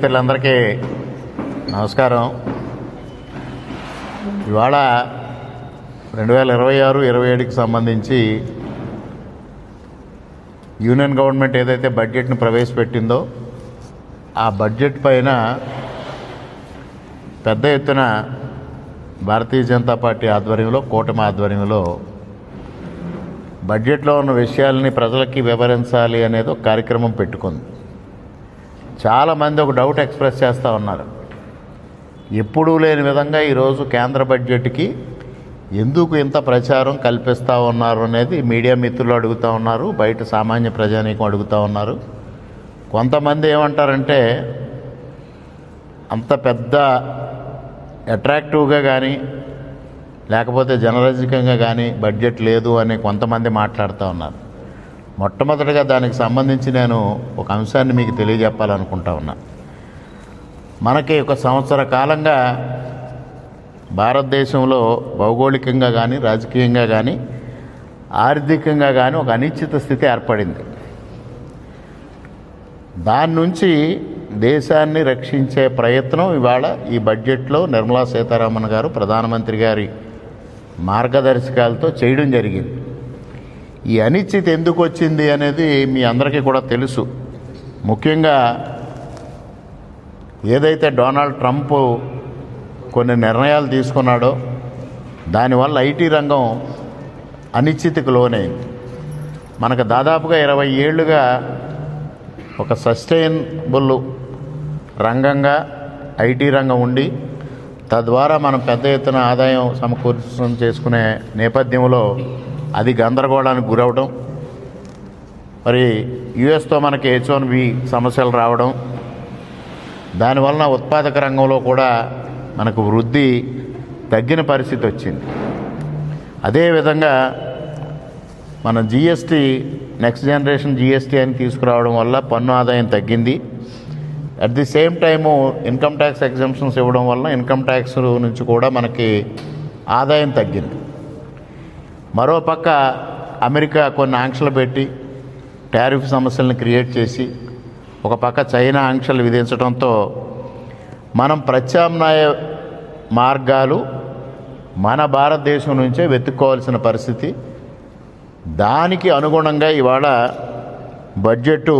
మిత్రులందరికీ నమస్కారం. ఇవాళ రెండు వేల ఇరవై ఆరు ఇరవై ఏడుకి సంబంధించి యూనియన్ గవర్నమెంట్ ఏదైతే బడ్జెట్ను ప్రవేశపెట్టిందో ఆ బడ్జెట్ పైన పెద్ద ఎత్తున భారతీయ జనతా పార్టీ ఆధ్వర్యంలో కూటమి ఆధ్వర్యంలో బడ్జెట్లో ఉన్న విషయాలని ప్రజలకి వివరించాలి అనేది ఒక కార్యక్రమం పెట్టుకుంది. చాలామంది ఒక డౌట్ ఎక్స్ప్రెస్ చేస్తూ ఉన్నారు. ఎప్పుడూ లేని విధంగా ఈరోజు కేంద్ర బడ్జెట్కి ఎందుకు ఇంత ప్రచారం కల్పిస్తూ ఉన్నారు అనేది మీడియా మిత్రులు అడుగుతూ ఉన్నారు బయట సామాన్య ప్రజానీకం అడుగుతూ ఉన్నారు. కొంతమంది ఏమంటారంటే అంత పెద్ద అట్రాక్టివ్గా కానీ లేకపోతే జనరజికంగా కానీ బడ్జెట్ లేదు అని కొంతమంది మాట్లాడుతూ ఉన్నారు. మొట్టమొదటిగా దానికి సంబంధించి నేను ఒక అంశాన్ని మీకు తెలియజెప్పాలనుకుంటా ఉన్నా. మనకి ఒక సంవత్సర కాలంగా భారతదేశంలో భౌగోళికంగా కానీ రాజకీయంగా కానీ ఆర్థికంగా కానీ ఒక అనిశ్చిత స్థితి ఏర్పడింది. దాని నుంచి దేశాన్ని రక్షించే ప్రయత్నం ఇవాళ ఈ బడ్జెట్లో నిర్మలా సీతారామన్ గారు ప్రధానమంత్రి గారి మార్గదర్శకాలతో చేయడం జరిగింది. ఈ అనిశ్చిత ఎందుకు వచ్చింది అనేది మీ అందరికీ కూడా తెలుసు. ముఖ్యంగా ఏదైతే డొనాల్డ్ ట్రంప్ కొన్ని నిర్ణయాలు తీసుకున్నాడో దానివల్ల ఐటీ రంగం అనిశ్చితికి లోనైంది. మనకు దాదాపుగా ఇరవై ఏళ్ళుగా ఒక సస్టైనబుల్ రంగంగా ఐటీ రంగం ఉండి తద్వారా మనం పెద్ద ఎత్తున ఆదాయం సమకూర్చడం చేసుకునే నేపథ్యంలో అది గందరగోళానికి గురవడం మరి యుఎస్తో మనకి హెచ్ వన్ బి సమస్యలు రావడం దానివలన ఉత్పాదక రంగంలో కూడా మనకు వృద్ధి తగ్గిన పరిస్థితి వచ్చింది. అదేవిధంగా మన జిఎస్టీ నెక్స్ట్ జనరేషన్ జిఎస్టీ అని తీసుకురావడం వల్ల పన్ను ఆదాయం తగ్గింది. At the same time income tax exemptions ఇవ్వడం వల్ల ఇన్కమ్ ట్యాక్స్ నుంచి కూడా మనకి ఆదాయం తగ్గింది. మరోపక్క అమెరికా కొన్ని ఆంక్షలు పెట్టి టారిఫ్ సమస్యలను క్రియేట్ చేసి ఒక పక్క చైనా ఆంక్షలు విధించడంతో మనం ప్రత్యామ్నాయ మార్గాలు మన భారతదేశం నుంచే వెతుక్కోవాల్సిన పరిస్థితి. దానికి అనుగుణంగా ఇవాళ బడ్జెట్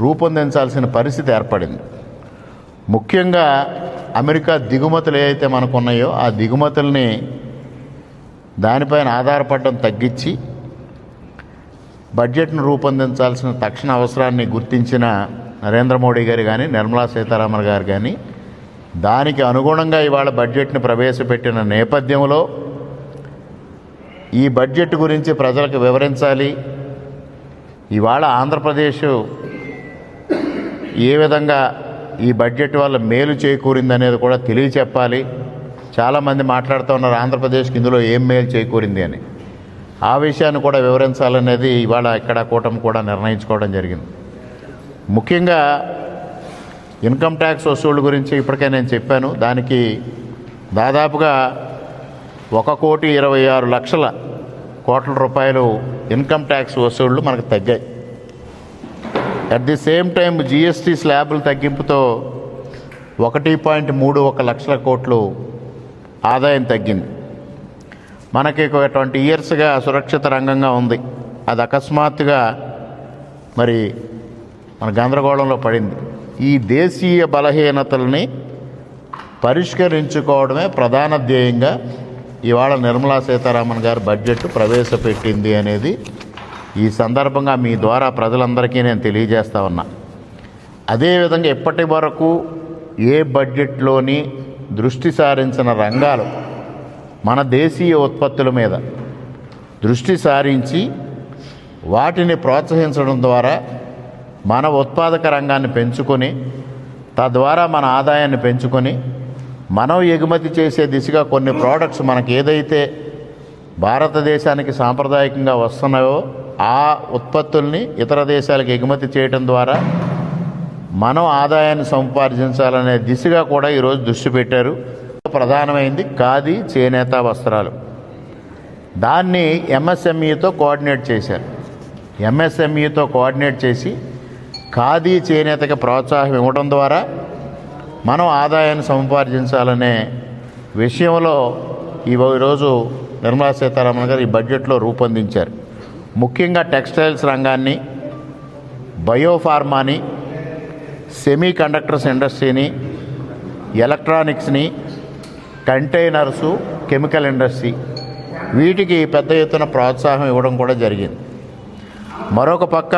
రూపొందించాల్సిన పరిస్థితి ఏర్పడింది. ముఖ్యంగా అమెరికా దిగుమతులు ఏవైతే మనకు ఉన్నాయో ఆ దిగుమతుల్ని దానిపైన ఆధారపడడం తగ్గించి బడ్జెట్ను రూపొందించాల్సిన తక్షణ అవసరాన్ని గుర్తించిన నరేంద్ర మోడీ గారు కానీ నిర్మలా సీతారామన్ గారు కానీ దానికి అనుగుణంగా ఇవాళ బడ్జెట్ను ప్రవేశపెట్టిన నేపథ్యంలో ఈ బడ్జెట్ గురించి ప్రజలకు వివరించాలి. ఇవాళ ఆంధ్రప్రదేశ్ ఏ విధంగా ఈ బడ్జెట్ వల్ల మేలు చేకూరింది అనేది కూడా తెలియచెప్పాలి. చాలామంది మాట్లాడుతూ ఉన్నారు ఆంధ్రప్రదేశ్కి ఇందులో ఏం మేలు చేకూరింది అని. ఆ విషయాన్ని కూడా వివరించాలనేది ఇవాళ ఇక్కడ కూటమి కూడా నిర్ణయించుకోవడం జరిగింది. ముఖ్యంగా ఇన్కమ్ ట్యాక్స్ వసూళ్ళు గురించి ఇప్పటికే నేను చెప్పాను. దానికి దాదాపుగా ఒక కోటి ఇరవై ఆరు లక్షల కోట్ల రూపాయలు ఇన్కమ్ ట్యాక్స్ వసూళ్ళు మనకు తగ్గాయి. At the same time GST స్లాబుల తగ్గింపుతో ఒకటి పాయింట్ మూడు ఒక లక్షల కోట్లు ఆదాయం తగ్గింది. మనకి ఒక ట్వంటీ ఇయర్స్గా సురక్షిత రంగంగా ఉంది. అది అకస్మాత్తుగా మరి మన గందరగోళంలో పడింది. ఈ దేశీయ బలహీనతల్ని పరిష్కరించుకోవడమే ప్రధాన ధ్యేయంగా ఇవాళ నిర్మలా సీతారామన్ గారు బడ్జెట్ ప్రవేశపెట్టింది అనేది ఈ సందర్భంగా మీ ద్వారా ప్రజలందరికీ నేను తెలియజేస్తా ఉన్నా. అదేవిధంగా ఇప్పటి వరకు ఏ బడ్జెట్లోని దృష్టి సారించిన రంగాలు మన దేశీయ ఉత్పత్తుల మీద దృష్టి సారించి వాటిని ప్రోత్సహించడం ద్వారా మన ఉత్పాదక రంగాన్ని పెంచుకొని తద్వారా మన ఆదాయాన్ని పెంచుకొని మనం ఎగుమతి చేసే దిశగా కొన్ని ప్రోడక్ట్స్ మనకి ఏదైతే భారతదేశానికి సాంప్రదాయకంగా వస్తున్నాయో ఆ ఉత్పత్తుల్ని ఇతర దేశాలకు ఎగుమతి చేయడం ద్వారా మనం ఆదాయాన్ని సంపాదించాలనే దిశగా కూడా ఈరోజు దృష్టి పెట్టారు. ప్రధానమైంది ఖాదీ చేనేత వస్త్రాలు. దాన్ని ఎంఎస్ఎంఈతో కోఆర్డినేట్ చేశారు. ఎంఎస్ఎంఈతో కోఆర్డినేట్ చేసి ఖాదీ చేనేతకి ప్రోత్సాహం ఇవ్వడం ద్వారా మనం ఆదాయాన్ని సంపాదించాలనే విషయంలో ఈ రోజు నిర్మలా సీతారామన్ గారు ఈ బడ్జెట్లో రూపొందించారు. ముఖ్యంగా టెక్స్టైల్స్ రంగాన్ని బయోఫార్మాని సెమీ కండక్టర్స్ ఇండస్ట్రీని ఎలక్ట్రానిక్స్ని కంటైనర్సు కెమికల్ ఇండస్ట్రీ వీటికి పెద్ద ఎత్తున ప్రోత్సాహం ఇవ్వడం కూడా జరిగింది. మరొక పక్క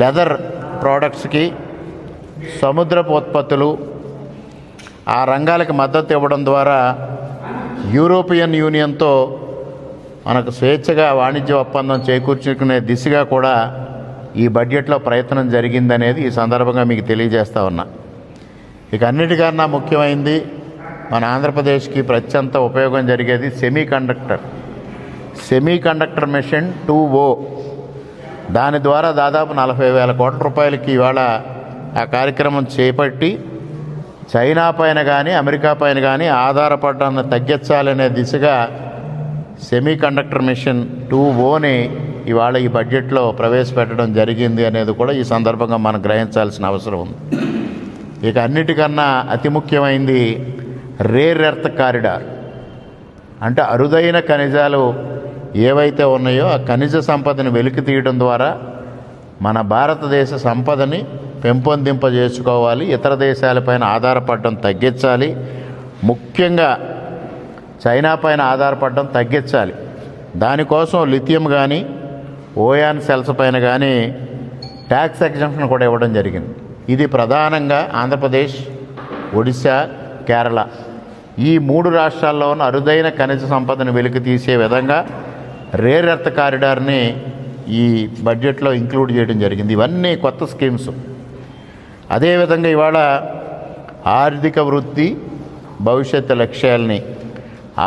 లెదర్ ప్రోడక్ట్స్కి సముద్రపు ఉత్పత్తులు ఆ రంగాలకు మద్దతు ఇవ్వడం ద్వారా యూరోపియన్ యూనియన్తో మనకు స్వేచ్ఛగా వాణిజ్య ఒప్పందం చేకూర్చుకునే దిశగా కూడా ఈ బడ్జెట్లో ప్రయత్నం జరిగిందనేది ఈ సందర్భంగా మీకు తెలియజేస్తా ఉన్నా. ఇక అన్నిటికన్నా ముఖ్యమైనది మన ఆంధ్రప్రదేశ్కి ప్రత్యంత ఉపయోగం జరిగేది semiconductor semiconductor mission two O. దాని ద్వారా దాదాపు నలభై వేల కోట్ల రూపాయలకి ఇవాళ ఆ కార్యక్రమం చేపట్టి చైనా పైన కానీ అమెరికా పైన కానీ ఆధారపడడాన్ని తగ్గించాలనే దిశగా సెమీ కండక్టర్ మిషన్ టూ ఓని ఇవాళ ఈ బడ్జెట్లో ప్రవేశపెట్టడం జరిగింది అనేది కూడా ఈ సందర్భంగా మనం గ్రహించాల్సిన అవసరం ఉంది. ఇక అన్నిటికన్నా అతి ముఖ్యమైనది రేర్ ఎర్త్ కారిడార్. అంటే అరుదైన ఖనిజాలు ఏవైతే ఉన్నాయో ఆ ఖనిజ సంపదని వెలికి తీయడం ద్వారా మన భారతదేశ సంపదని పెంపొందింపజేసుకోవాలి ఇతర దేశాలపైన ఆధారపడడం తగ్గించాలి ముఖ్యంగా చైనా పైన ఆధారపడడం తగ్గించాలి. దానికోసం లిథియం కానీ ఓయాన్ సెల్స్ పైన కానీ ట్యాక్స్ ఎగ్జంప్షన్ కూడా ఇవ్వడం జరిగింది. ఇది ప్రధానంగా ఆంధ్రప్రదేశ్ ఒడిశా కేరళ. ఈ మూడు రాష్ట్రాల్లో ఉన్న అరుదైన ఖనిజ సంపదను వెలికి తీసే విధంగా రేర్ ఎర్త్ కారిడార్ని ఈ బడ్జెట్లో ఇంక్లూడ్ చేయడం జరిగింది. ఇవన్నీ కొత్త స్కీమ్స్ అదేవిధంగా ఇవాళ ఆర్థిక వృద్ధి భవిష్యత్తు లక్ష్యాల్ని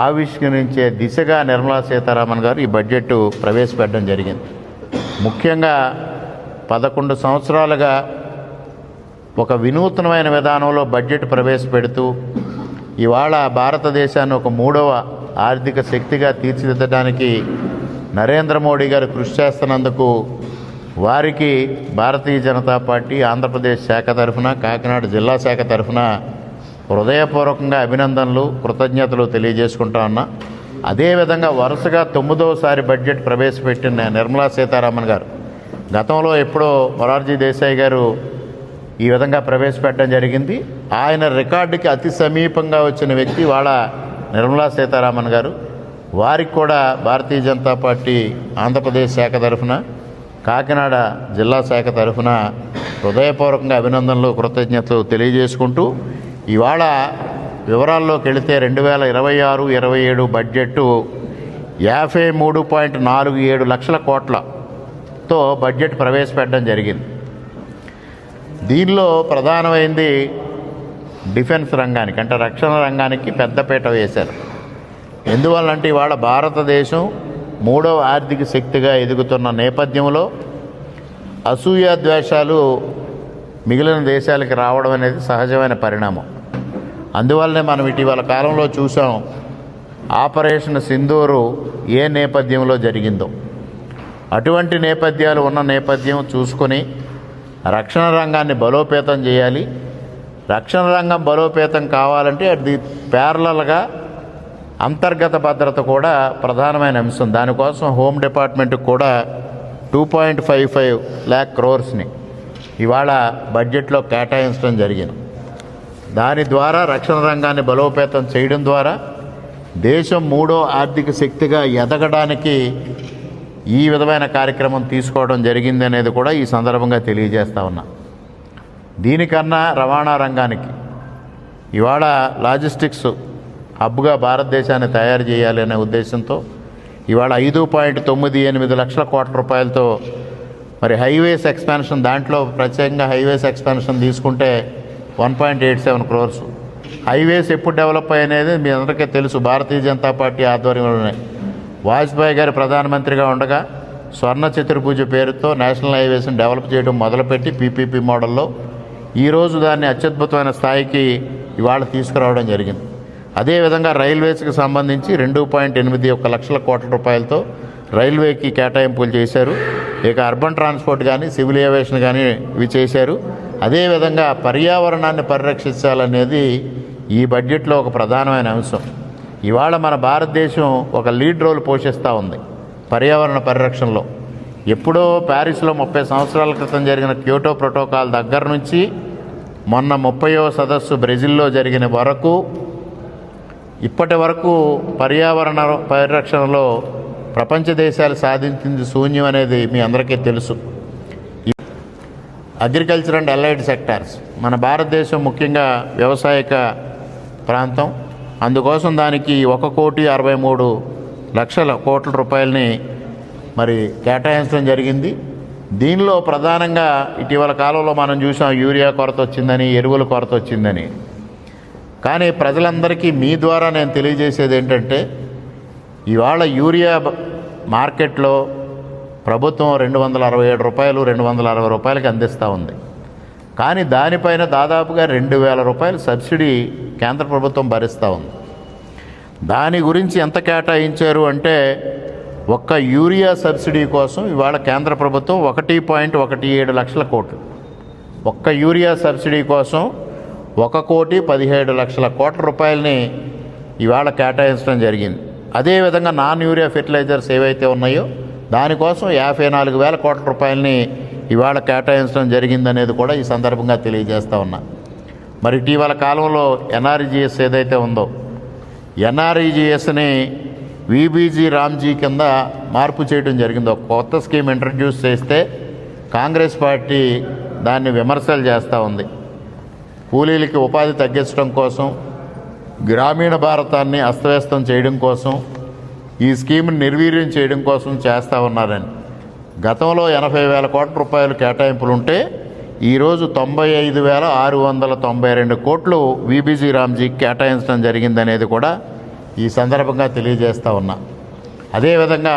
ఆవిష్కరించే దిశగా నిర్మలా సీతారామన్ గారు ఈ బడ్జెట్ ప్రవేశపెట్టడం జరిగింది. ముఖ్యంగా పదకొండు సంవత్సరాలుగా ఒక వినూత్నమైన విధానంలో బడ్జెట్ ప్రవేశపెడుతూ ఇవాళ భారతదేశాన్ని ఒక మూడవ ఆర్థిక శక్తిగా తీర్చిదిద్దడానికి నరేంద్ర మోడీ గారు కృషి చేస్తున్నందుకు వారికి భారతీయ జనతా పార్టీ ఆంధ్రప్రదేశ్ శాఖ తరఫున కాకినాడ జిల్లా శాఖ తరఫున హృదయపూర్వకంగా అభినందనలు కృతజ్ఞతలు తెలియజేసుకుంటా ఉన్నా. అదేవిధంగా వరుసగా తొమ్మిదవసారి బడ్జెట్ ప్రవేశపెట్టిన నిర్మలా సీతారామన్ గారు. గతంలో ఎప్పుడో మొరార్జీ దేశాయ్ గారు ఈ విధంగా ప్రవేశపెట్టడం జరిగింది. ఆయన రికార్డుకి అతి సమీపంగా వచ్చిన వ్యక్తి వాళ్ళ నిర్మలా సీతారామన్ గారు. వారికి కూడా భారతీయ జనతా పార్టీ ఆంధ్రప్రదేశ్ శాఖ తరఫున కాకినాడ జిల్లా శాఖ తరఫున హృదయపూర్వకంగా అభినందనలు కృతజ్ఞతలు తెలియజేసుకుంటూ ఇవాళ వివరాల్లోకి వెళితే రెండు వేల ఇరవై ఆరు ఇరవై ఏడు బడ్జెట్టు యాభై మూడు పాయింట్ నాలుగు ఏడు లక్షల కోట్లతో బడ్జెట్ ప్రవేశపెట్టడం జరిగింది. దీనిలో ప్రధానమైంది డిఫెన్స్ రంగానికి అంటే రక్షణ రంగానికి పెద్దపీట వేశారు. ఎందువల్లంటే ఇవాళ భారతదేశం మూడవ ఆర్థిక శక్తిగా ఎదుగుతున్న నేపథ్యంలో అసూయ ద్వేషాలు మిగిలిన దేశాలకి రావడం అనేది సహజమైన పరిణామం. అందువల్లనే మనం ఇటీవల కాలంలో చూసాం ఆపరేషన్ సింధూరు ఏ నేపథ్యంలో జరిగిందో. అటువంటి నేపథ్యాలు ఉన్న నేపథ్యం చూసుకొని రక్షణ రంగాన్ని బలోపేతం చేయాలి. రక్షణ రంగం బలోపేతం కావాలంటే అది ప్యారలల్గా అంతర్గత భద్రత కూడా ప్రధానమైన అంశం. దానికోసం హోమ్ డిపార్ట్మెంట్కి కూడా two point five five lakh క్రోర్స్ని ఇవాళ బడ్జెట్లో కేటాయించడం జరిగింది. దాని ద్వారా రక్షణ రంగాన్ని బలోపేతం చేయడం ద్వారా దేశం మూడో ఆర్థిక శక్తిగా ఎదగడానికి ఈ విధమైన కార్యక్రమం తీసుకోవడం జరిగింది అనేది కూడా ఈ సందర్భంగా తెలియజేస్తా ఉన్నా. దీనికన్నా రవాణా రంగానికి ఇవాళ లాజిస్టిక్స్ హబ్గా భారతదేశాన్ని తయారు చేయాలి అనే ఉద్దేశంతో ఇవాళ ఐదు పాయింట్ తొమ్మిది ఎనిమిది లక్షల కోట్ల రూపాయలతో మరి హైవేస్ ఎక్స్పాన్షన్ దాంట్లో ప్రత్యేకంగా హైవేస్ ఎక్స్పాన్షన్ తీసుకుంటే one point eight seven crores. Highways ఎప్పుడు డెవలప్ అయ్యనేది మీ అందరికీ తెలుసు. భారతీయ జనతా పార్టీ ఆధ్వర్యంలోనే. వాజ్పేయి గారు ప్రధానమంత్రిగా ఉండగా స్వర్ణ చతుర్భుజ పేరుతో నేషనల్ హైవేస్ని డెవలప్ చేయడం మొదలుపెట్టి పీపీపీ మోడల్లో ఈరోజు దాన్ని అత్యద్భుతమైన స్థాయికి ఇవాళ తీసుకురావడం జరిగింది. అదేవిధంగా రైల్వేస్కి సంబంధించి రెండు పాయింట్ ఎనిమిది ఒక లక్షల కోట్ల రూపాయలతో రైల్వేకి కేటాయింపులు చేశారు. ఇక అర్బన్ ట్రాన్స్పోర్ట్ కానీ సివిల్ ఏవియేషన్ కానీ ఇవి చేశారు. అదేవిధంగా పర్యావరణాన్ని పరిరక్షించాలనేది ఈ బడ్జెట్లో ఒక ప్రధానమైన అంశం. ఇవాళ మన భారతదేశం ఒక లీడ్ రోల్ పోషిస్తూ ఉంది పర్యావరణ పరిరక్షణలో. ఎప్పుడో ప్యారిస్లో ముప్పై సంవత్సరాల క్రితం జరిగిన క్యోటో ప్రోటోకాల్ దగ్గర నుంచి మొన్న ముప్పయో సదస్సు బ్రెజిల్లో జరిగిన వరకు ఇప్పటి వరకు పర్యావరణ పరిరక్షణలో ప్రపంచ దేశాలు సాధించింది శూన్యం అనేది మీ అందరికీ తెలుసు. Agriculture and allied sectors. మన భారతదేశం ముఖ్యంగా వ్యవసాయక ప్రాంతం. అందుకోసం దానికి ఒక కోటి అరవై మూడు లక్షల కోట్ల రూపాయలని మరి కేటాయించడం జరిగింది. దీనిలో ప్రధానంగా ఇటీవల కాలంలో మనం చూసాం యూరియా కొరత వచ్చిందని ఎరువుల కొరత వచ్చిందని. కానీ ప్రజలందరికీ మీ ద్వారా నేను తెలియజేసేది ఏంటంటే ఇవాళ యూరియా మార్కెట్లో ప్రభుత్వం రెండు వందల అరవై ఏడు రూపాయలు రెండు వందల అరవై రూపాయలకి అందిస్తూ ఉంది. కానీ దానిపైన దాదాపుగా రెండు వేల రూపాయలు సబ్సిడీ కేంద్ర ప్రభుత్వం భరిస్తూ ఉంది. దాని గురించి ఎంత కేటాయించారు అంటే ఒక్క యూరియా సబ్సిడీ కోసం ఇవాళ కేంద్ర ప్రభుత్వం ఒకటి పాయింట్ ఒకటి ఏడు లక్షల కోట్లు. ఒక్క యూరియా సబ్సిడీ కోసం ఒక కోటి పదిహేడు లక్షల కోట్ల రూపాయలని ఇవాళ కేటాయించడం జరిగింది. అదేవిధంగా నాన్ యూరియా ఫెర్టిలైజర్స్ ఏవైతే ఉన్నాయో దానికోసం యాభై నాలుగు వేల కోట్ల రూపాయలని ఇవాళ కేటాయించడం జరిగిందనేది కూడా ఈ సందర్భంగా తెలియజేస్తూ ఉన్నా. మరి ఇటీవల కాలంలో ఎన్ఆర్జీఎస్ ఏదైతే ఉందో ఎన్ఆర్ఈజీఎస్ని విబీజీ రామ్జీ కింద మార్పు చేయడం జరిగిందో. కొత్త స్కీమ్ ఇంట్రడ్యూస్ చేస్తే కాంగ్రెస్ పార్టీ దాన్ని విమర్శలు చేస్తూ ఉంది. కూలీలకి ఉపాధి తగ్గించడం కోసం గ్రామీణ భారతాన్ని అస్తవ్యస్తం చేయడం కోసం ఈ స్కీమ్ని నిర్వీర్యం చేయడం కోసం చేస్తూ ఉన్నారని. గతంలో ఎనభై వేల కోట్ల రూపాయలు కేటాయింపులు ఉంటే ఈరోజు తొంభై ఐదు వేల ఆరు వందల తొంభై రెండు కోట్లు విబీజీ రామ్జీకి కేటాయించడం జరిగిందనేది కూడా ఈ సందర్భంగా తెలియజేస్తూ ఉన్నా. అదేవిధంగా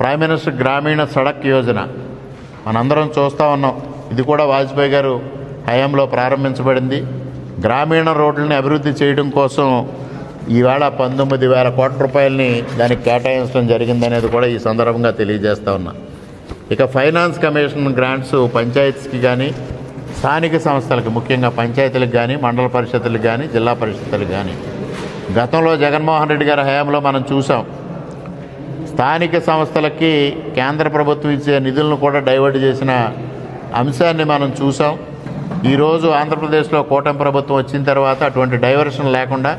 ప్రైమ్ మినిస్టర్ గ్రామీణ సడక్ యోజన మనందరం చూస్తూ ఉన్నాం. ఇది కూడా వాజ్పేయి గారు హయాంలో ప్రారంభించబడింది. గ్రామీణ రోడ్లని అభివృద్ధి చేయడం కోసం ఈవేళ పంతొమ్మిది వేల కోట్ల రూపాయలని దానికి కేటాయించడం జరిగిందనేది కూడా ఈ సందర్భంగా తెలియజేస్తా ఉన్నా. ఇక ఫైనాన్స్ కమిషన్ గ్రాంట్స్ పంచాయత్స్కి కానీ స్థానిక సంస్థలకు ముఖ్యంగా పంచాయతీలకు కానీ మండల పరిషత్తులకు కానీ జిల్లా పరిషత్తులకు కానీ గతంలో జగన్మోహన్ రెడ్డి గారి హయాంలో మనం చూసాం. స్థానిక సంస్థలకి కేంద్ర ప్రభుత్వం ఇచ్చే నిధులను కూడా డైవర్ట్ చేసిన అంశాన్ని మనం చూసాం. ఈరోజు ఆంధ్రప్రదేశ్లో కూటమి ప్రభుత్వం వచ్చిన తర్వాత అటువంటి డైవర్షన్ లేకుండా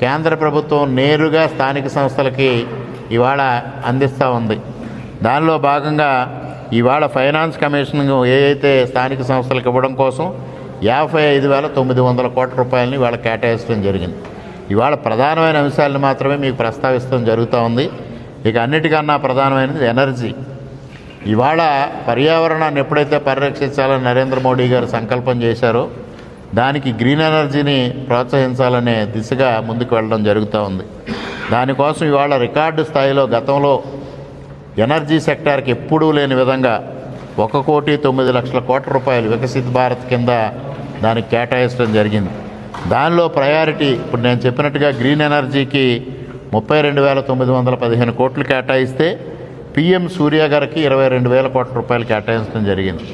కేంద్ర ప్రభుత్వం నేరుగా స్థానిక సంస్థలకి ఇవాళ అందిస్తూ ఉంది. దానిలో భాగంగా ఇవాళ ఫైనాన్స్ కమిషన్ ఏదైతే స్థానిక సంస్థలకు ఇవ్వడం కోసం యాభై ఐదు వేల తొమ్మిది వందల కోట్ల రూపాయలని ఇవాళ కేటాయించడం జరిగింది. ఇవాళ ప్రధానమైన అంశాలను మాత్రమే మీకు ప్రస్తావిస్తడం జరుగుతూ ఉంది. ఇక అన్నిటికన్నా ప్రధానమైనది ఎనర్జీ. ఇవాళ పర్యావరణాన్ని ఎప్పుడైతే పరిరక్షించాలని నరేంద్ర మోడీ గారు సంకల్పం చేశారో దానికి గ్రీన్ ఎనర్జీని ప్రోత్సహించాలనే దిశగా ముందుకు వెళ్ళడం జరుగుతూ ఉంది. దానికోసం ఇవాళ రికార్డు స్థాయిలో గతంలో ఎనర్జీ సెక్టార్కి ఎప్పుడూ లేని విధంగా ఒక కోటి తొమ్మిది లక్షల కోట్ల రూపాయలు వికసిత్ భారత్ కింద దానికి కేటాయించడం జరిగింది. దానిలో ప్రయారిటీ ఇప్పుడు నేను చెప్పినట్టుగా గ్రీన్ ఎనర్జీకి ముప్పై రెండు వేల తొమ్మిది వందల పదిహేను కోట్లు కేటాయిస్తే పిఎం సూర్య గారికి ఇరవై రెండు వేల కోట్ల రూపాయలు కేటాయించడం జరిగింది.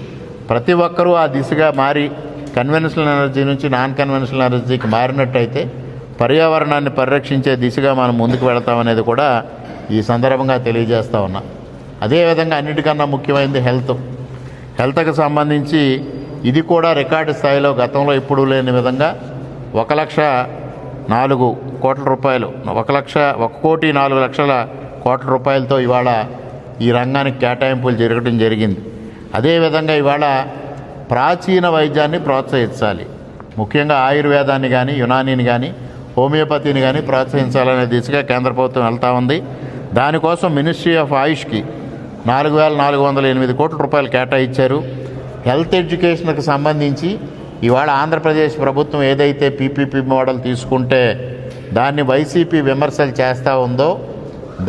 ప్రతి ఒక్కరూ ఆ దిశగా మారి కన్వెన్షనల్ ఎనర్జీ నుంచి నాన్ కన్వెన్షనల్ ఎనర్జీకి మారినట్టయితే పర్యావరణాన్ని పరిరక్షించే దిశగా మనం ముందుకు వెళతామనేది కూడా ఈ సందర్భంగా తెలియజేస్తూ ఉన్నా. అదేవిధంగా అన్నిటికన్నా ముఖ్యమైనది హెల్త్ హెల్త్కి సంబంధించి ఇది కూడా రికార్డు స్థాయిలో గతంలో ఎప్పుడూ లేని విధంగా ఒక లక్ష నాలుగు కోట్ల రూపాయలు ఒక లక్ష ఒక కోటి నాలుగు లక్షల కోట్ల రూపాయలతో ఇవాళ ఈ రంగానికి కేటాయింపులు జరగడం జరిగింది. అదేవిధంగా ఇవాళ ప్రాచీన వైద్యాన్ని ప్రోత్సహించాలి. ముఖ్యంగా ఆయుర్వేదాన్ని కానీ యునానీని కానీ హోమియోపతిని కానీ ప్రోత్సహించాలనే దిశగా కేంద్ర ప్రభుత్వం వెళ్తూ ఉంది. దానికోసం మినిస్ట్రీ ఆఫ్ ఆయుష్కి నాలుగు వేల నాలుగు వందల ఎనిమిది కోట్ల రూపాయలు కేటాయించారు. హెల్త్ ఎడ్యుకేషన్కి సంబంధించి ఇవాళ ఆంధ్రప్రదేశ్ ప్రభుత్వం ఏదైతే పీపీపీ మోడల్ తీసుకుంటే దాన్ని వైసీపీ విమర్శలు చేస్తూ ఉందో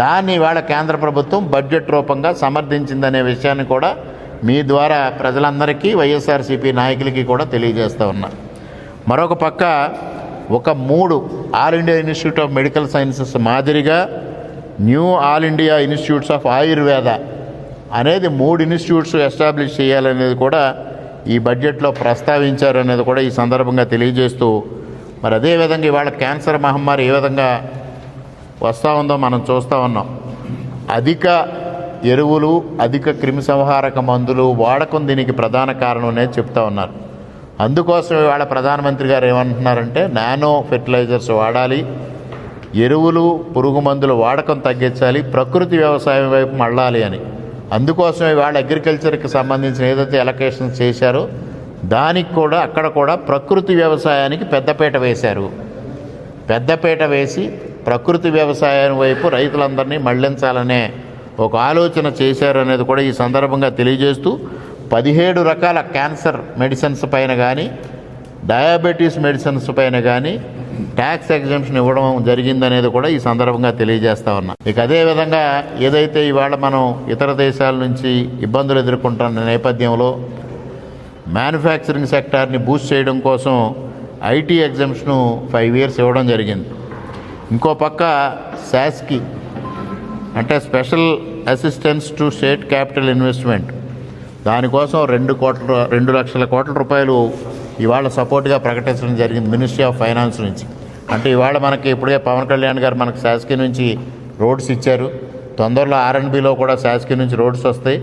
దాన్ని ఇవాళ కేంద్ర ప్రభుత్వం బడ్జెట్ రూపంగా సమర్థించిందనే విషయాన్ని కూడా మీ ద్వారా ప్రజలందరికీ వైఎస్ఆర్సీపీ నాయకులకి కూడా తెలియజేస్తూ ఉన్నా. మరొక పక్క ఒక మూడు All India Institute of Medical Sciences మాదిరిగా new All India Institutes of Ayurveda అనేది మూడు ఇన్స్టిట్యూట్స్ ఎస్టాబ్లిష్ చేయాలనేది కూడా ఈ బడ్జెట్లో ప్రస్తావించారు అనేది కూడా ఈ సందర్భంగా తెలియజేస్తూ మరి అదేవిధంగా ఇవాళ క్యాన్సర్ మహమ్మారి ఏ విధంగా వస్తూ ఉందో మనం చూస్తూ ఉన్నాం. అధిక ఎరువులు అధిక క్రిమిసంహారక మందులు వాడకం దీనికి ప్రధాన కారణం అనేది చెప్తా ఉన్నారు. అందుకోసం ఇవాళ ప్రధానమంత్రి గారు ఏమంటున్నారంటే నానో ఫెర్టిలైజర్స్ వాడాలి ఎరువులు పురుగు మందులు వాడకం తగ్గించాలి ప్రకృతి వ్యవసాయం వైపు మళ్ళాలి అని. అందుకోసం ఇవాళ అగ్రికల్చర్కి సంబంధించిన ఏదైతే ఎలకేషన్స్ చేశారో దానికి కూడా అక్కడ కూడా ప్రకృతి వ్యవసాయానికి పెద్దపేట వేశారు. పెద్దపేట వేసి ప్రకృతి వ్యవసాయం వైపు రైతులందరినీ మళ్ళించాలనే ఒక ఆలోచన చేశారు అనేది కూడా ఈ సందర్భంగా తెలియజేస్తూ పదిహేడు రకాల క్యాన్సర్ మెడిసిన్స్ పైన కానీ డయాబెటీస్ మెడిసిన్స్ పైన కానీ ట్యాక్స్ ఎగ్జామ్షన్ ఇవ్వడం జరిగిందనేది కూడా ఈ సందర్భంగా తెలియజేస్తా ఉన్నా. ఇక అదేవిధంగా ఏదైతే ఇవాళ మనం ఇతర దేశాల నుంచి ఇబ్బందులు ఎదుర్కొంటున్న నేపథ్యంలో మ్యానుఫ్యాక్చరింగ్ సెక్టార్ని బూస్ట్ చేయడం కోసం ఐటీ ఎగ్జామ్స్ను ఫైవ్ ఇయర్స్ ఇవ్వడం జరిగింది. ఇంకో పక్క శాస్కి అంటే special assistance to state capital investment. దానికోసం రెండు కోట్ల రెండు లక్షల కోట్ల రూపాయలు ఇవాళ సపోర్ట్గా ప్రకటించడం జరిగింది మినిస్ట్రీ ఆఫ్ ఫైనాన్స్ నుంచి. అంటే ఇవాళ మనకి ఇప్పుడే పవన్ కళ్యాణ్ గారు మనకు శాసకి నుంచి రోడ్స్ ఇచ్చారు. తొందరలో ఆర్ఎన్బిలో కూడా శాసకి నుంచి రోడ్స్ వస్తాయి.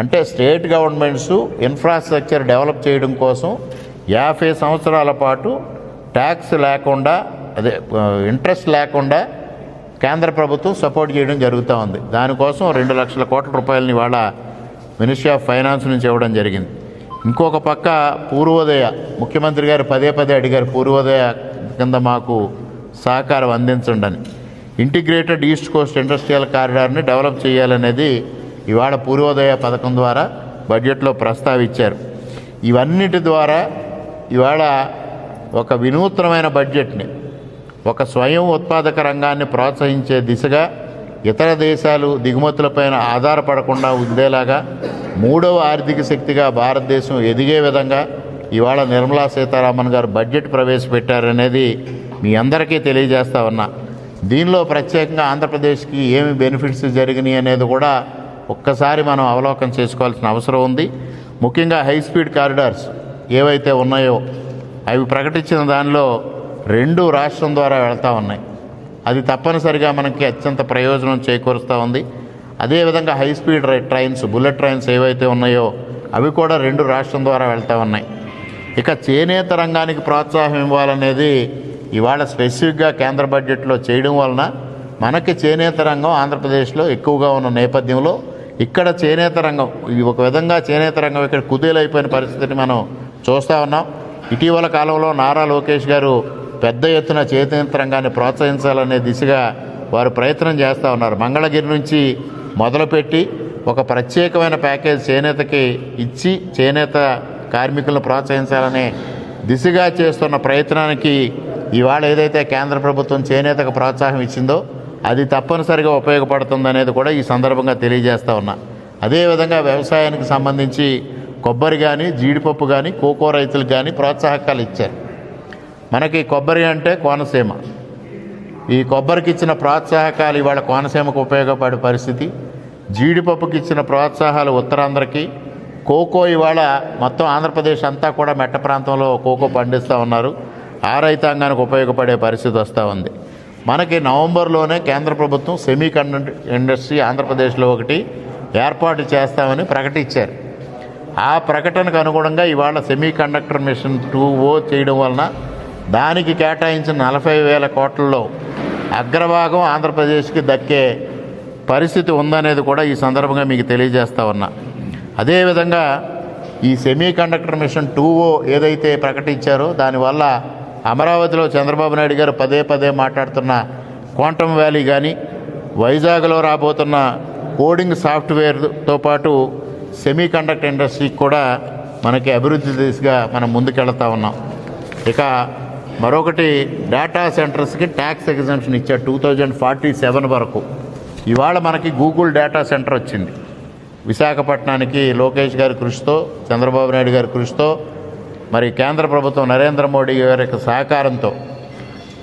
అంటే స్టేట్ గవర్నమెంట్స్ ఇన్ఫ్రాస్ట్రక్చర్ డెవలప్ చేయడం కోసం యాభై సంవత్సరాల పాటు ట్యాక్స్ లేకుండా అదే ఇంట్రెస్ట్ లేకుండా కేంద్ర ప్రభుత్వం సపోర్ట్ చేయడం జరుగుతూ ఉంది. దానికోసం రెండు లక్షల కోట్ల రూపాయలని ఇవాళ మినిస్ట్రీ ఆఫ్ ఫైనాన్స్ నుంచి ఇవ్వడం జరిగింది. ఇంకొక పక్క పూర్వోదయ ముఖ్యమంత్రి గారు పదే పదే అడిగారు పూర్వోదయ కింద మాకు సహకారం అందించండి ఇంటిగ్రేటెడ్ ఈస్ట్ కోస్ట్ ఇండస్ట్రియల్ కారిడార్ని డెవలప్ చేయాలనేది ఇవాళ పూర్వోదయ పథకం ద్వారా బడ్జెట్లో ప్రస్తావించారు. ఇవన్నిటి ద్వారా ఇవాళ ఒక వినూత్నమైన బడ్జెట్ని ఒక స్వయం ఉత్పాదక రంగాన్ని ప్రోత్సహించే దిశగా ఇతర దేశాలు దిగుమతులపైన ఆధారపడకుండా ఉండేలాగా మూడవ ఆర్థిక శక్తిగా భారతదేశం ఎదిగే విధంగా ఇవాళ నిర్మలా సీతారామన్ గారు బడ్జెట్ ప్రవేశపెట్టారనేది మీ అందరికీ తెలియజేస్తా ఉన్నా. దీనిలో ప్రత్యేకంగా ఆంధ్రప్రదేశ్కి ఏమి బెనిఫిట్స్ జరిగినాయి అనేది కూడా ఒక్కసారి మనం అవలోకనం చేసుకోవాల్సిన అవసరం ఉంది. ముఖ్యంగా హై స్పీడ్ కారిడార్స్ ఏవైతే ఉన్నాయో అవి ప్రకటించిన దానిలో రెండు రాష్ట్రం ద్వారా వెళ్తూ ఉన్నాయి. అది తప్పనిసరిగా మనకి అత్యంత ప్రయోజనం చేకూరుస్తూ ఉంది. అదేవిధంగా high speed trains bullet trains ఏవైతే ఉన్నాయో అవి కూడా రెండు రాష్ట్రం ద్వారా వెళ్తూ ఉన్నాయి. ఇక చేనేత రంగానికి ప్రోత్సాహం ఇవ్వాలనేది ఇవాళ స్పెసిఫిక్గా కేంద్ర బడ్జెట్లో చేయడం వలన మనకి చేనేత రంగం ఆంధ్రప్రదేశ్లో ఎక్కువగా ఉన్న నేపథ్యంలో ఇక్కడ చేనేత రంగం ఒక విధంగా చేనేత రంగం ఇక్కడ కుదేలైపోయిన పరిస్థితిని మనం చూస్తూ ఉన్నాం. ఇటీవల కాలంలో నారా లోకేష్ గారు పెద్ద ఎత్తున చేనేత రంగాన్ని ప్రోత్సహించాలనే దిశగా వారు ప్రయత్నం చేస్తూ ఉన్నారు. మంగళగిరి నుంచి మొదలుపెట్టి ఒక ప్రత్యేకమైన ప్యాకేజ్ చేనేతకి ఇచ్చి చేనేత కార్మికులను ప్రోత్సహించాలనే దిశగా చేస్తున్న ప్రయత్నానికి ఇవాళ ఏదైతే కేంద్ర ప్రభుత్వం చేనేతకు ప్రోత్సాహం ఇచ్చిందో అది తప్పనిసరిగా ఉపయోగపడుతుందనేది కూడా ఈ సందర్భంగా తెలియజేస్తూ ఉన్నా. అదేవిధంగా వ్యవసాయానికి సంబంధించి కొబ్బరి కానీ జీడిపప్పు కానీ కోకో రైతులకు కానీ ప్రోత్సాహకాలు ఇచ్చారు. మనకి కొబ్బరి అంటే కోనసీమ. ఈ కొబ్బరికి ఇచ్చిన ప్రోత్సాహకాలు ఇవాళ కోనసీమకు ఉపయోగపడే పరిస్థితి. జీడిపప్పుకి ఇచ్చిన ప్రోత్సాహాలు ఉత్తరాంధ్రకి. కోకో ఇవాళ మొత్తం ఆంధ్రప్రదేశ్ అంతా కూడా మెట్ట ప్రాంతంలో కోకో పండిస్తూ ఉన్నారు. ఆ రైతాంగానికి ఉపయోగపడే పరిస్థితి వస్తూ ఉంది. మనకి నవంబర్లోనే కేంద్ర ప్రభుత్వం సెమీ కండక్టర్ ఇండస్ట్రీ ఆంధ్రప్రదేశ్లో ఒకటి ఏర్పాటు చేస్తామని ప్రకటించారు. ఆ ప్రకటనకు అనుగుణంగా ఇవాళ semiconductor mission two O చేయడం వలన దానికి కేటాయించిన నలభై వేల కోట్లలో అగ్రభాగం ఆంధ్రప్రదేశ్కి దక్కే పరిస్థితి ఉందనేది కూడా ఈ సందర్భంగా మీకు తెలియజేస్తా ఉన్నా. అదేవిధంగా ఈ semiconductor mission two O ఏదైతే ప్రకటించారో దానివల్ల అమరావతిలో చంద్రబాబు నాయుడు గారు పదే పదే మాట్లాడుతున్న క్వాంటమ్ వ్యాలీ కానీ వైజాగ్లో రాబోతున్న కోడింగ్ సాఫ్ట్వేర్తో పాటు సెమీ కండక్టర్ ఇండస్ట్రీకి కూడా మనకి అభివృద్ధి దిశగా మనం ముందుకెళ్తా ఉన్నాం. ఇక మరొకటి డేటా సెంటర్స్కి ట్యాక్స్ ఎగ్జామ్షన్ ఇచ్చారు టూ థౌజండ్ ఫార్టీ సెవెన్ వరకు. ఇవాళ మనకి గూగుల్ డేటా సెంటర్ వచ్చింది. విశాఖపట్నానికి లోకేష్ గారి కృషితో చంద్రబాబు నాయుడు గారి కృషితో మరి కేంద్ర ప్రభుత్వం నరేంద్ర మోడీ గారి యొక్క సహకారంతో.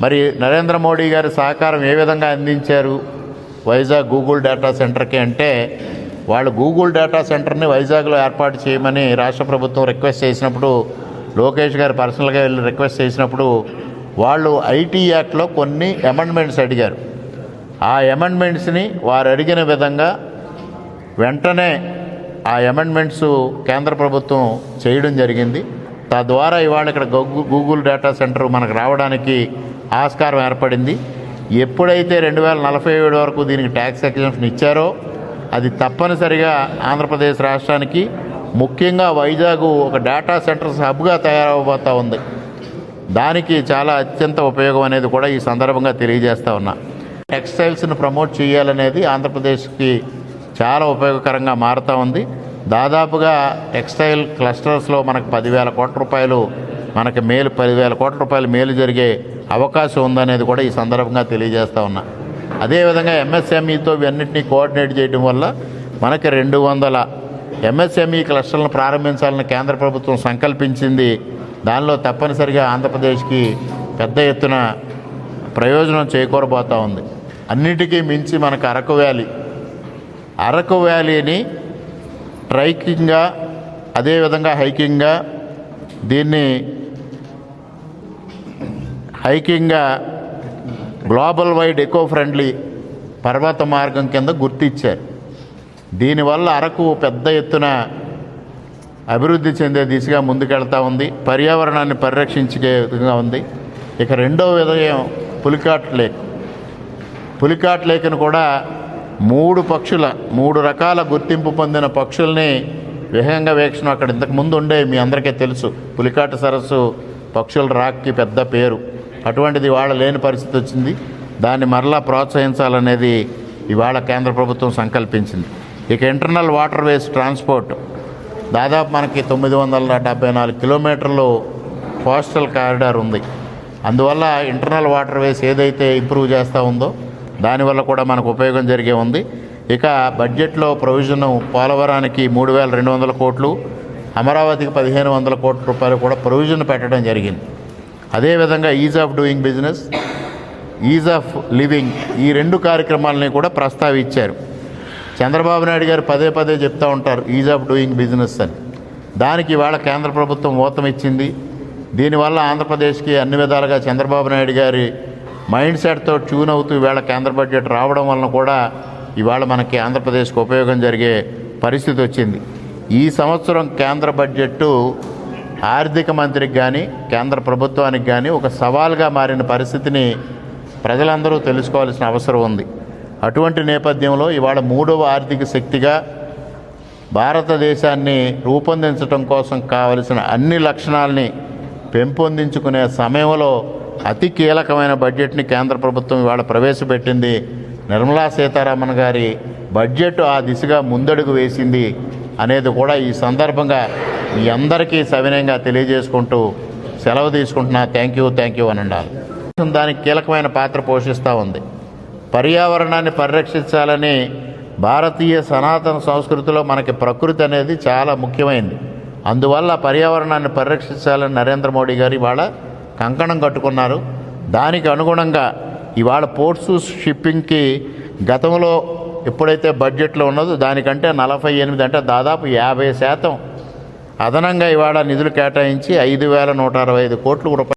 మరి నరేంద్ర మోడీ గారి సహకారం ఏ విధంగా అందించారు? వైజాగ్ గూగుల్ డేటా సెంటర్కి అంటే వాళ్ళు గూగుల్ డేటా సెంటర్ని వైజాగ్లో ఏర్పాటు చేయమని రాష్ట్ర ప్రభుత్వం రిక్వెస్ట్ చేసినప్పుడు లోకేష్ గారు పర్సనల్గా వెళ్ళి రిక్వెస్ట్ చేసినప్పుడు వాళ్ళు ఐటీ యాక్ట్లో కొన్ని అమెండ్మెంట్స్ అడిగారు. ఆ అమెండ్మెంట్స్ని వారు అడిగిన విధంగా వెంటనే ఆ అమెండ్మెంట్స్ కేంద్ర ప్రభుత్వం చేయడం జరిగింది. తద్వారా ఇవాళ ఇక్కడ గూగుల్ డేటా సెంటర్ మనకు రావడానికి ఆస్కారం ఏర్పడింది. ఎప్పుడైతే రెండు వేల నలభై ఏడు వరకు దీనికి ట్యాక్స్ ఎగ్జామ్షన్ ఇచ్చారో అది తప్పనిసరిగా ఆంధ్రప్రదేశ్ రాష్ట్రానికి ముఖ్యంగా వైజాగ్ ఒక డేటా సెంటర్ హబ్గా తయారవబోతూ ఉంది. దానికి చాలా అత్యంత ఉపయోగం అనేది కూడా ఈ సందర్భంగా తెలియజేస్తా ఉన్నా. టెక్స్టైల్స్ని ప్రమోట్ చేయాలనేది ఆంధ్రప్రదేశ్కి చాలా ఉపయోగకరంగా మారుతూ ఉంది. దాదాపుగా టెక్స్టైల్ క్లస్టర్స్లో మనకు పదివేల కోట్ల రూపాయలు మనకి మేలు పదివేల కోట్ల రూపాయలు మేలు జరిగే అవకాశం ఉందనేది కూడా ఈ సందర్భంగా తెలియజేస్తూ ఉన్నా. అదేవిధంగా ఎంఎస్ఎంఈతో ఇవన్నింటినీ కోఆర్డినేట్ చేయడం వల్ల మనకి రెండు వందల ఎంఎస్ఎంఈ క్లస్టర్లను ప్రారంభించాలని కేంద్ర ప్రభుత్వం సంకల్పించింది. దానిలో తప్పనిసరిగా ఆంధ్రప్రదేశ్కి పెద్ద ఎత్తున ప్రయోజనం చేకూరబోతూ ఉంది. అన్నిటికీ మించి మనకు అరకు వ్యాలీ అరకు వ్యాలీని ట్రైకింగ్గా అదేవిధంగా హైకింగ్గా దీన్ని హైకింగ్గా గ్లోబల్ వైడ్ ఎకో ఫ్రెండ్లీ పర్వత మార్గం కింద గుర్తించారు. దీనివల్ల అరకు పెద్ద ఎత్తున అభివృద్ధి చెందే దిశగా ముందుకెళ్తా ఉంది. పర్యావరణాన్ని పరిరక్షించే విధంగా ఉంది. ఇక రెండో విధయం పులికాట్ లేక్. పులికాట్ లేక్ను కూడా మూడు పక్షుల మూడు రకాల గుర్తింపు పొందిన పక్షుల్ని విహంగ వీక్షణ అక్కడ ఇంతకుముందు ఉండే మీ అందరికీ తెలుసు. పులికాట సరస్సు పక్షుల రాక్కి పెద్ద పేరు. అటువంటిది ఇవాళ లేని పరిస్థితి వచ్చింది. దాన్ని మరలా ప్రోత్సహించాలనేది ఇవాళ కేంద్ర ప్రభుత్వం సంకల్పించింది. ఇక ఇంటర్నల్ వాటర్ వేస్ ట్రాన్స్పోర్ట్. దాదాపు మనకి తొమ్మిది వందల డెబ్బై నాలుగు కిలోమీటర్లు కోస్టల్ కారిడార్ ఉంది. అందువల్ల ఇంటర్నల్ వాటర్ వేస్ ఏదైతే ఇంప్రూవ్ చేస్తూ ఉందో దానివల్ల కూడా మనకు ఉపయోగం జరిగే ఉంది. ఇక బడ్జెట్లో ప్రొవిజన్ పోలవరానికి మూడు వేల రెండు వందల కోట్లు అమరావతికి పదిహేను వందల కోట్ల రూపాయలు కూడా ప్రొవిజన్ పెట్టడం జరిగింది. అదేవిధంగా ease of doing business ease of living ఈ రెండు కార్యక్రమాలని కూడా ప్రస్తావించారు. చంద్రబాబు నాయుడు గారు పదే పదే చెప్తూ ఉంటారు ఈజ్ ఆఫ్ డూయింగ్ బిజినెస్ అని. దానికి ఇవాళ కేంద్ర ప్రభుత్వం ఊతం ఇచ్చింది. దీనివల్ల ఆంధ్రప్రదేశ్కి అన్ని విధాలుగా చంద్రబాబు నాయుడు గారి మైండ్ సెట్తో ట్యూన్ అవుతూ ఇవాళ కేంద్ర బడ్జెట్ రావడం వలన కూడా ఇవాళ మనకి ఆంధ్రప్రదేశ్కి ఉపయోగం జరిగే పరిస్థితి వచ్చింది. ఈ సంవత్సరం కేంద్ర బడ్జెట్టు ఆర్థిక మంత్రికి కానీ కేంద్ర ప్రభుత్వానికి కానీ ఒక సవాల్గా మారిన పరిస్థితిని ప్రజలందరూ తెలుసుకోవాల్సిన అవసరం ఉంది. అటువంటి నేపథ్యంలో ఇవాళ మూడవ ఆర్థిక శక్తిగా భారతదేశాన్ని రూపొందించడం కోసం కావలసిన అన్ని లక్షణాలని పెంపొందించుకునే సమయంలో అతి కీలకమైన బడ్జెట్ని కేంద్ర ప్రభుత్వం ఇవాళ ప్రవేశపెట్టింది. నిర్మలా సీతారామన్ గారి బడ్జెట్ ఆ దిశగా ముందడుగు వేసింది అనేది కూడా ఈ సందర్భంగా మీ అందరికీ సవినయంగా తెలియజేసుకుంటూ సెలవు తీసుకుంటున్నా. థ్యాంక్ యూ థ్యాంక్ యూ అని ఉండాలి దానికి కీలకమైన పాత్ర పోషిస్తూ ఉంది. పర్యావరణాన్ని పరిరక్షించాలని భారతీయ సనాతన సంస్కృతిలో మనకి ప్రకృతి అనేది చాలా ముఖ్యమైనది అందువల్ల పర్యావరణాన్ని పరిరక్షించాలని నరేంద్ర మోడీ గారు ఇవాళ కంకణం కట్టుకున్నారు. దానికి అనుగుణంగా ఇవాళ పోర్ట్స్ షిప్పింగ్కి గతంలో ఎప్పుడైతే బడ్జెట్లో ఉన్నదో దానికంటే నలభై ఎనిమిది అంటే దాదాపు యాభై శాతం అదనంగా ఇవాళ నిధులు కేటాయించి ఐదు వేల నూట అరవై ఐదు కోట్ల రూపాయలు